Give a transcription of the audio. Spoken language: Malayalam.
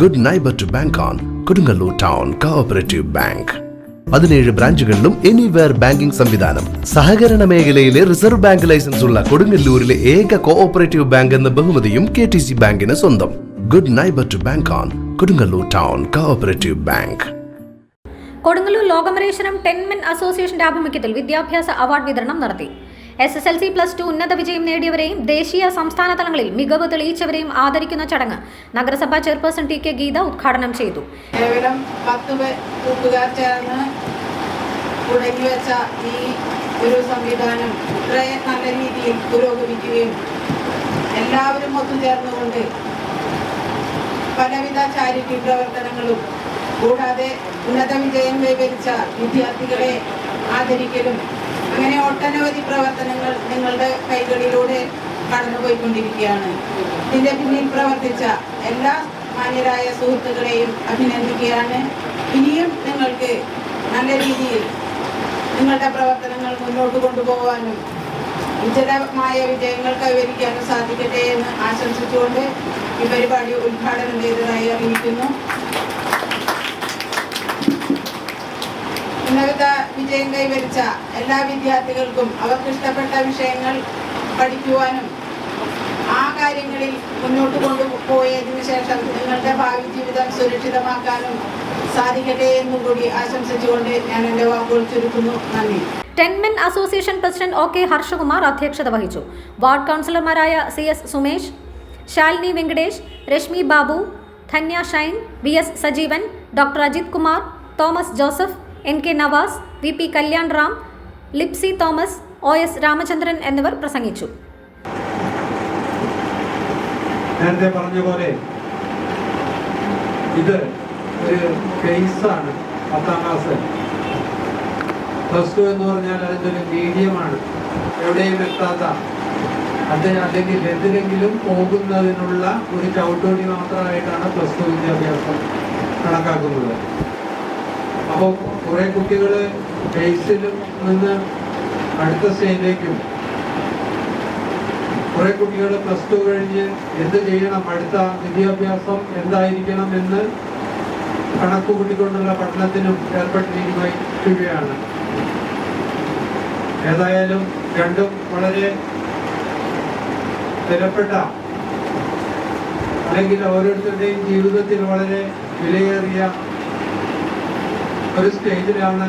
Good neighbour to bank on Kodungallur town cooperative bank പതിനേഴ് ബ്രാഞ്ചുകളിലും എനിവെയർ ബാങ്കിംഗ് സംവിധാനം. സഹകരണ മേഖലയിലെ റിസർവ് ബാങ്ക് ലൈസൻസ് ഉള്ള കൊടുങ്ങല്ലൂരിലെ ഏക കോഓപ്പറേറ്റീവ് ബാങ്ക് എന്ന ബഹുമതിയും കെ ടി സി ബാങ്കിന് സ്വന്തം. Good neighbour to bank on Kodungallur town cooperative bank Kodungallur Lokamaleshwaram ടെൻമെൻ അസോസിയേഷന്റെ ആഭിമുഖ്യത്തിൽ വിദ്യാഭ്യാസ അവാർഡ് വിതരണം നടത്തി. S S L C plus two ഉന്നത വിജയം നേടിയവരെയും ദേശീയ സംസ്ഥാന തലങ്ങളിൽ മികവ് തെളിയിച്ചവരെയും ആദരിക്കുന്ന ചടങ്ങ് നഗരസഭാ ചെയർപേഴ്സൺ ടി കെ ഗീത ഉദ്ഘാടനം ചെയ്തു. കേവലം പത്ത് കൂട്ടുകാർ ചേർന്ന് തുടങ്ങി വെച്ച ഈ ഒരു സംവിധാനം ഇത്രയും നല്ല രീതിയിൽ പുരോഗമിക്കുകയും എല്ലാവരും ഒത്തുചേർന്നുകൊണ്ട് പലവിധ ചാരിറ്റി പ്രവർത്തനങ്ങളും കൂടാതെ ഉന്നത വിജയം കൈവരിച്ച വിദ്യാർത്ഥികളെ ആദരിക്കലും അങ്ങനെ ഒട്ടനവധി പ്രവർത്തനങ്ങൾ നിങ്ങളുടെ കൈകളിലൂടെ കടന്നുപോയിക്കൊണ്ടിരിക്കുകയാണ്. ഇതിന്റെ പിന്നിൽ പ്രവർത്തിച്ച എല്ലാ മാന്യരായ സുഹൃത്തുക്കളെയും അഭിനന്ദിക്കുകയാണ്. ഇനിയും നിങ്ങൾക്ക് നല്ല രീതിയിൽ നിങ്ങളുടെ പ്രവർത്തനങ്ങൾ മുന്നോട്ട് കൊണ്ടുപോകാനും ഉജ്ജലമായ വിജയങ്ങൾ കൈവരിക്കാനും സാധിക്കട്ടെ എന്ന് ആശംസിച്ചുകൊണ്ട് ഈ പരിപാടി ഉദ്ഘാടനം ചെയ്തതായി അറിയിക്കുന്നു. ഉന്നത വിജയം കൈവരിച്ച എല്ലാ വിദ്യാർത്ഥികൾക്കും അവർക്ക് ഇഷ്ടപ്പെട്ട വിഷയങ്ങൾ പഠിക്കുവാനും ആ കാര്യങ്ങളിൽ മുന്നോട്ട് കൊണ്ടുപോയതിനു ശേഷം നിങ്ങളുടെ ഭാവി ജീവിതം സുരക്ഷിതമാക്കാനും സാധിക്കട്ടെ എന്നും കൂടി ആശംസിച്ചുകൊണ്ട് ഞാൻ എന്റെ വാക്കുകൾ ചുരുക്കുന്നു. നന്ദി. ടെൻമെൻ association president O K Harshakumar അധ്യക്ഷത വഹിച്ചു. വാർഡ് കൗൺസിലർമാരായ C S Sumesh Shalini Venkatesh Rashmi Babu Dhanya Shine V S Sajeevan doctor Ajith Kumar Thomas Joseph N K Navas V P Kalyan Ram Lipsy Thomas O S Ramachandran എന്നിവർ പ്രസംഗിച്ചു. നേരത്തെ പറഞ്ഞ പോലെ ഇത് ഒരു കേസാണ് പത്താം ക്ലാസ്. പ്ലസ് ടു എന്ന് പറഞ്ഞാൽ അതിന്റെ ഒരു മീഡിയമാണ്. എവിടെയും എത്താത്ത അത് അല്ലെങ്കിൽ എന്തിനെങ്കിലും പോകുന്നതിനുള്ള ഒരു ചവിട്ടുപടി മാത്രമായിട്ടാണ് പ്ലസ് ടു വിദ്യാഭ്യാസം കണക്കാക്കുന്നത്. അപ്പോൾ കുറേ കുട്ടികൾ ബേസിലും നിന്ന് അടുത്ത സ്റ്റേജിലേക്കും കുറെ കുട്ടികൾ പ്ലസ് ടു കഴിഞ്ഞ് എന്ത് ചെയ്യണം? അടുത്ത വിദ്യാഭ്യാസം എന്തായിരിക്കണം എന്ന് കണക്ക് കൂട്ടിക്കൊണ്ടുള്ള പഠനത്തിനും ഏർപ്പെട്ടിരിക്കുകയാണ്. ഏതായാലും രണ്ടും വളരെ വിലപ്പെട്ട അല്ലെങ്കിൽ ഓരോരുത്തരുടെയും ജീവിതത്തിൽ വളരെ വിലയേറിയ ഒരു സ്റ്റേജിലാണ്